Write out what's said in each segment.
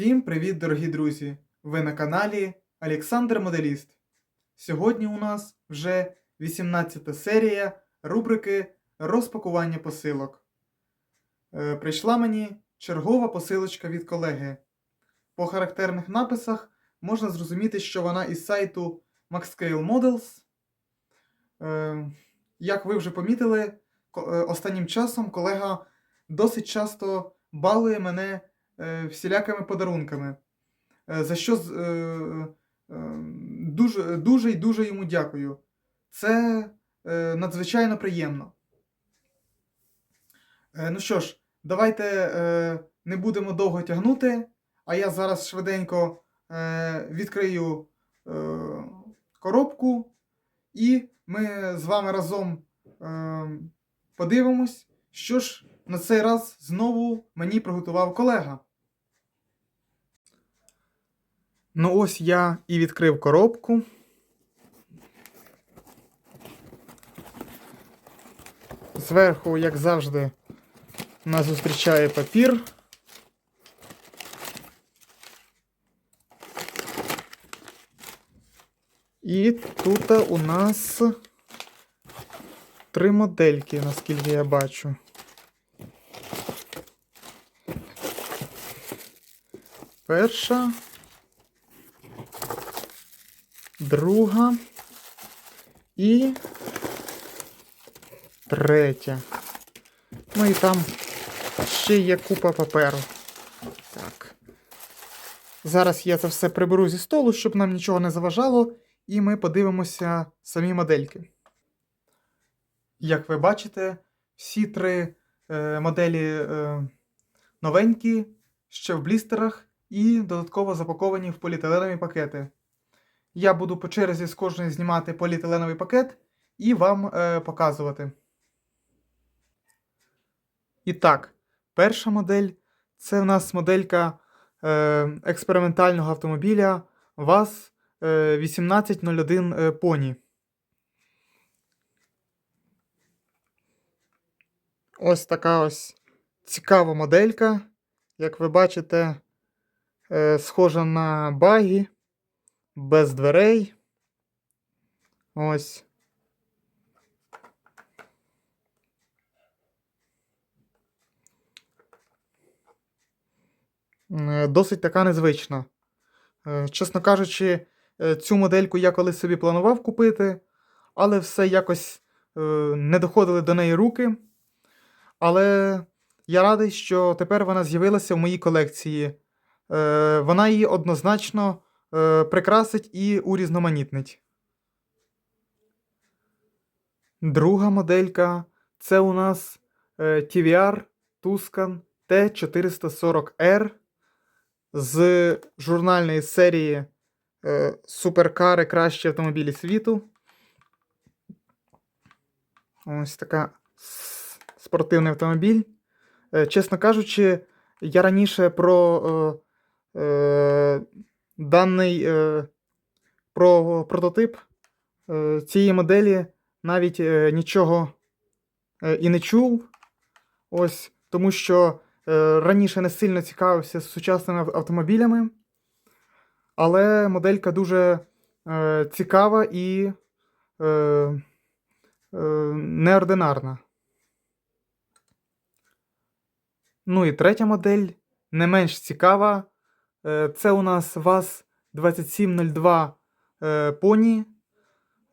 Всім привіт, дорогі друзі! Ви на каналі Олександр Моделіст. Сьогодні у нас вже 18 серія рубрики Розпакування посилок. Е, прийшла мені чергова посилочка від колеги. По характерних написах можна зрозуміти, що вона із сайту MaxScale Models. Е, як ви вже помітили, е, останнім часом колега досить часто балує мене всілякими подарунками, е, за що е, е, дуже, дуже і дуже йому дякую. Це е, надзвичайно приємно. Е, Ну що ж, давайте е, не будемо довго тягнути, а я зараз швиденько е, відкрию е, коробку, і ми з вами разом е, подивимось, що ж на цей раз знову мені приготував колега. Ну ось я і відкрив коробку. Зверху, як завжди, нас зустрічає папір. І тут у нас три модельки, наскільки я бачу. Перша. Друга. І третя. Ну і там ще є купа паперу. Так. Зараз я це все приберу зі столу, щоб нам нічого не заважало, і ми подивимося самі модельки. Як ви бачите, всі три е, моделі е, новенькі, ще в блістерах і додатково запаковані в поліетиленові пакети. Я буду по черзі з кожної знімати поліетиленовий пакет і вам е, показувати. І так, перша модель це в нас моделька е, експериментального автомобіля ВАЗ е, 1801 е, Pony. Ось така ось цікава моделька. Як ви бачите, е, схожа на багі, без дверей. Ось. Е, Досить така незвична. Е, Чесно кажучи, е, цю модельку я колись собі планував купити, але все якось не доходили до неї руки. Але я радий, що тепер вона з'явилася в моїй колекції. Вона її однозначно е, прикрасить і урізноманітнить. Друга моделька це у нас е, TVR Tuscan T440R з журнальної серії е, Суперкари Кращі автомобілі світу. Ось така спортивний автомобіль. Е, чесно кажучи, я раніше про е, е, даний е, про прототип е, цієї моделі навіть е, нічого е, і не чув. Ось, тому що е, раніше не сильно цікавився сучасними автомобілями. Але моделька дуже е, цікава і е, е, неординарна. Ну і третя модель не менш цікава. Е, Це у нас ВАЗ 2702 е, Pony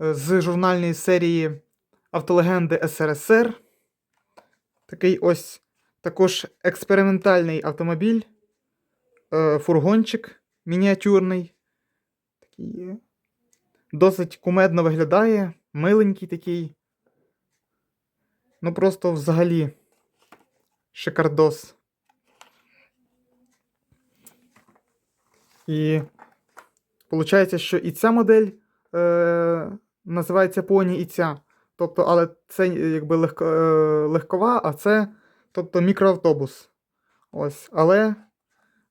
е, з журнальної серії Автолегенди СРСР. Такий ось також експериментальний автомобіль. Фургончик мініатюрний. Такий досить кумедно виглядає, миленький такий. Ну просто взагалі шикардос. І виходить, що і ця модель е, називається Поні, і ця. Тобто, але це якби легко, е, легкова, а це тобто мікроавтобус. Ось. Але,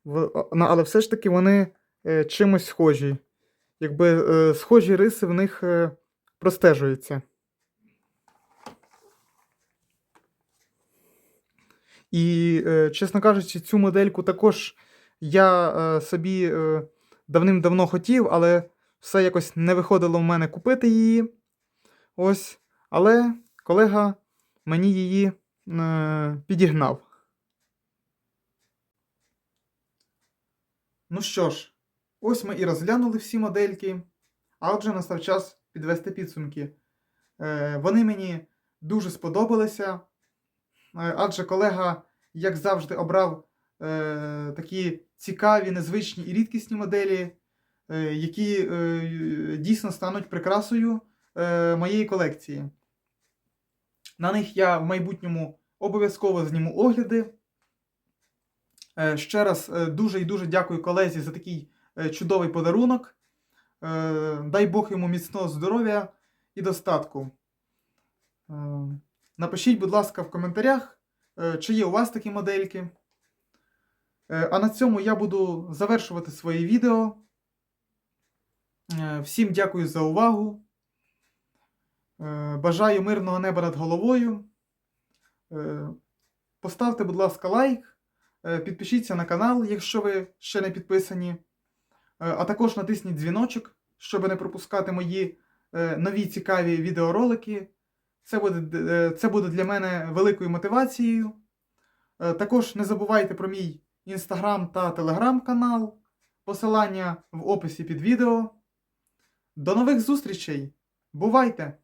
в, але все ж таки вони е, чимось схожі. Якби е, схожі риси в них е, простежуються. І, е, чесно кажучи, цю модельку також я е, собі е, давним-давно хотів, але все якось не виходило в мене купити її. Ось. Але колега мені її е, підігнав. Ну що ж, ось ми і розглянули всі модельки, а отже настав час підвести підсумки. Вони мені дуже сподобалися, адже колега, як завжди, обрав такі цікаві, незвичні і рідкісні моделі, е, які е, дійсно стануть прикрасою е, моєї колекції. На них я в майбутньому обов'язково зніму огляди. Ще раз дуже і дуже дякую колезі за такий чудовий подарунок. Дай Бог йому міцного здоров'я і достатку. Напишіть, будь ласка, в коментарях, чи є у вас такі модельки. Е, А на цьому я буду завершувати своє відео. Е, Всім дякую за увагу. Е, Бажаю мирного неба над головою. Поставте, будь ласка, лайк. Підпишіться на канал, якщо ви ще не підписані. А також натисніть дзвіночок, щоб не пропускати мої нові цікаві відеоролики. Це буде, це буде для мене великою мотивацією. Також не забувайте про мій інстаграм та телеграм-канал. Посилання в описі під відео. До нових зустрічей! Бувайте!